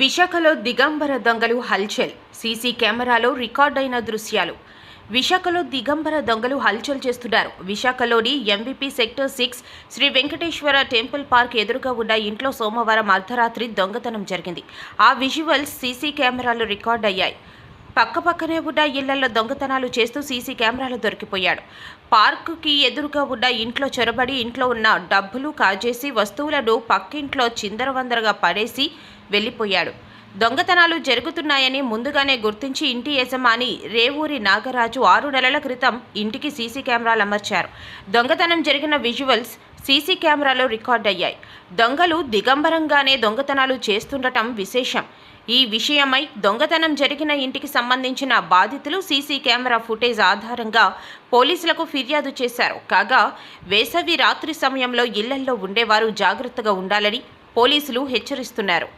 విశాఖలో దిగంబర దొంగలు హల్చల్. సీసీ కెమెరాలో రికార్డైన దృశ్యాలు. విశాఖలో దిగంబర దొంగలు హల్చల్ చేస్తున్నారు. విశాఖలోని MVP sector six Shri Venkateswara temple park ఎదురుగా ఉన్న ఇంట్లో సోమవారం అర్ధరాత్రి దొంగతనం జరిగింది. ఆ విజువల్స్ సీసీ కెమెరాలు రికార్డ్ అయ్యాయి పక్కపక్కనే ఉన్న ఇళ్ళలో దొంగతనాలు చేస్తూ సీసీ కెమెరాలు దొరికిపోయాడు. పార్కుకి ఎదురుగా ఉన్న ఇంట్లో చొరబడి ఇంట్లో ఉన్న డబ్బులు కాజేసి వస్తువులను పక్కింట్లో చిందరవందరగా పడేసి వెళ్ళిపోయాడు. దొంగతనాలు జరుగుతున్నాయని ముందుగానే గుర్తించి ఇంటి యజమాని రేవూరి నాగరాజు ఆరు నెలల క్రితం ఇంటికి సీసీ కెమెరాలు అమర్చారు. దొంగతనం జరిగిన విజువల్స్ సీసీ కెమెరాలో రికార్డ్ అయ్యాయి దొంగలు దిగంబరంగానే దొంగతనాలు చేస్తుండటం విశేషం. ఈ విషయమై దొంగతనం జరిగిన ఇంటికి సంబంధించిన బాధితులు సీసీ కెమెరా ఫుటేజ్ ఆధారంగా పోలీసులకు ఫిర్యాదు చేశారు. కాగా వేసవి రాత్రి సమయంలో ఇళ్ళల్లో ఉండేవారు జాగ్రత్తగా ఉండాలని పోలీసులు హెచ్చరిస్తున్నారు.